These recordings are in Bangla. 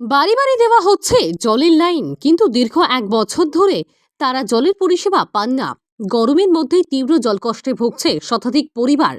বাড়ি বাড়ি দেওয়া হচ্ছে জলের লাইন কিন্তু দীর্ঘ এক বছর ধরে তারা জলের পরিষেবা পান না। গরমের মধ্যেই তীব্র জলকষ্টে ভুগছে শতাধিক পরিবার।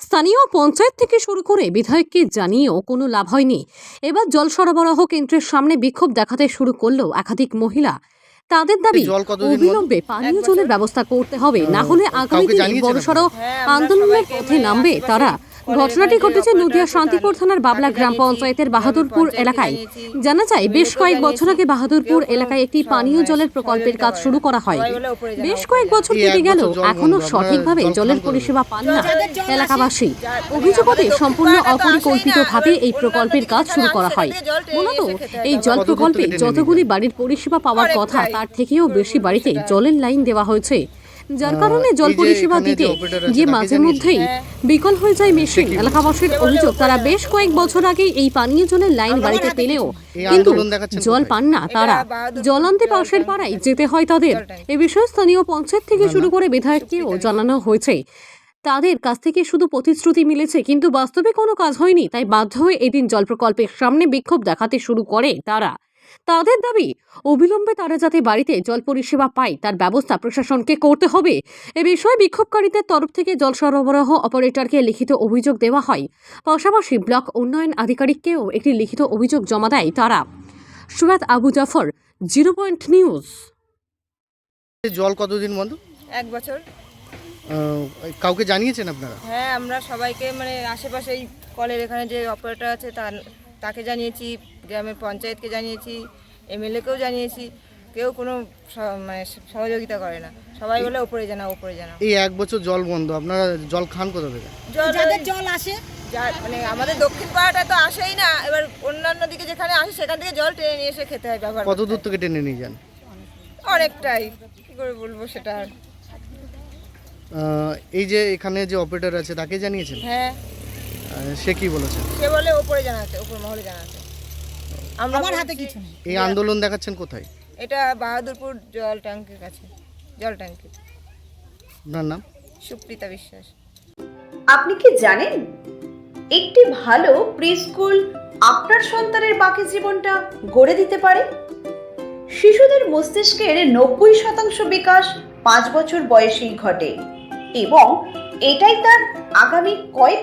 স্থানীয় পঞ্চায়েত থেকে শুরু করে বিধায়ককে জানিয়েও কোনো লাভ হয়নি। এবার জল সরবরাহ কেন্দ্রের সামনে বিক্ষোভ দেখাতে শুরু করল একাধিক মহিলা। তাদের দাবি অবিলম্বে পানীয় জলের ব্যবস্থা করতে হবে। না হলে আগামী দিনে বড়সড় হ্যাঁ, আন্দোলনের পথে নামবে তারা। ঘটনাটি ঘটেছে নদিয়া শান্তিপুর থানার বাবলা গ্রাম পঞ্চায়েতের বাহাদুরপুর এলাকায়। জানা যায় বেশ কয়েক বছর আগে বাহাদুরপুর এলাকায় একটি পানীয় জলের প্রকল্পের কাজ শুরু করা হয়। বেশ কয়েক বছর কেটে গেল এখনও সঠিকভাবে জলের পরিষেবা পান না এলাকাবাসী। অভিযোগতে সম্পূর্ণ অপরিকল্পিতভাবে এই প্রকল্পের কাজ শুরু করা হয়। মূলত এই জল প্রকল্পে যতগুলি বাড়ির পরিষেবা পাওয়ার কথা তার থেকেও বেশি বাড়িতে জলের লাইন দেওয়া হয়েছে। যার কারণে জল পরিষেবা দিতে গিয়ে মাঝে মধ্যেই হ্যাঁ। বিকল হয়ে যায় মেশিন। এলাকাবাসীর অভিযোগ তারা বেশ কয়েক বছর আগে এই পানীয় জলের লাইন বাড়িতে পেলেও কিন্তু জল পান না তারা। জল আনতে পাশের পাড়ায় যেতে হয় তাদের। এ বিষয়ে স্থানীয় পঞ্চায়েত থেকে শুরু করে বিধায়ককেও জানানো হয়েছে। তাদের কাছ থেকে শুধু প্রতিশ্রুতি মিলেছে কিন্তু বাস্তবে কোনো কাজ হয়নি তাই বাধ্য হয়ে এদিন জল প্রকল্পের সামনে বিক্ষোভ দেখাতে শুরু করে তারা। তাদের দাবি অবিলম্বে তারা যাতে বাড়িতে জল পরিষেবা পায় তার ব্যবস্থা প্রশাসনকে করতে হবে। এ বিষয়ে বিক্ষোভকারীদের তরফ থেকে জল সরবরাহ অপারেটরকে লিখিত অভিযোগ দেওয়া হয়। পাশাপাশি ব্লক উন্নয়ন আধিকারিককেও একটি লিখিত অভিযোগ জমা দেয় তারা। Surat Abu Jafar zero point news. জল কতদিন বন্ধ? এক বছর। আহ, কাউকে জানিয়েছেন আপনারা? হ্যাঁ আমরা সবাইকে মানে আশেপাশে এই কলের এখানে যে অপারেটর আছে তার তাকে জানিয়েছি গ্রামের পঞ্চায়েতকে জানিয়েছি এমএলএকেও জানিয়েছি কেউ কোনো স- মানে সহযোগিতা করে না। সবাই বলে উপরে জানা উপরে জানা এই এক বছর জল বন্ধ আপনারা জল খান কোথা থেকে? জল যাদের জল আসে। মানে আমাদের দক্ষিণ পাড়াটা তো আসেই না এবার অন্যান্য দিকে যেখানে আসে সেখান থেকে জল টেনে নিয়ে এসে খেতে হয় ব্যবহার কত দূর থেকে টেনে নিয়ে যান? অনেকটাই কি করে বলব সেটা আর। এই যে এখানে যে অপারেটর আছে তাকে জানিয়েছেন? হ্যাঁ। সে কি বলেছে? সে বলে উপরে জানাতে উপর মহলে জানাতে আমরা আমার হাতে কিছু নেই। এই আন্দোলন দেখাচ্ছেন কোথায়? এটা বাহাদুরপুর জল ট্যাঙ্কির কাছে জল ট্যাঙ্কি। আপনার নাম? সুপ্রিতা বিশ্বাস। আপনি কি জানেন? একটি ভালো প্রি স্কুল আপনার সন্তানের বাকি জীবনটা গড়ে দিতে পারে? শিশুদের মস্তিষ্কের নব্বই শতাংশ বিকাশ পাঁচ বছর বয়সেই ঘটে এবং এটাই তার আগামী কয়েক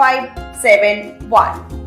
five seven one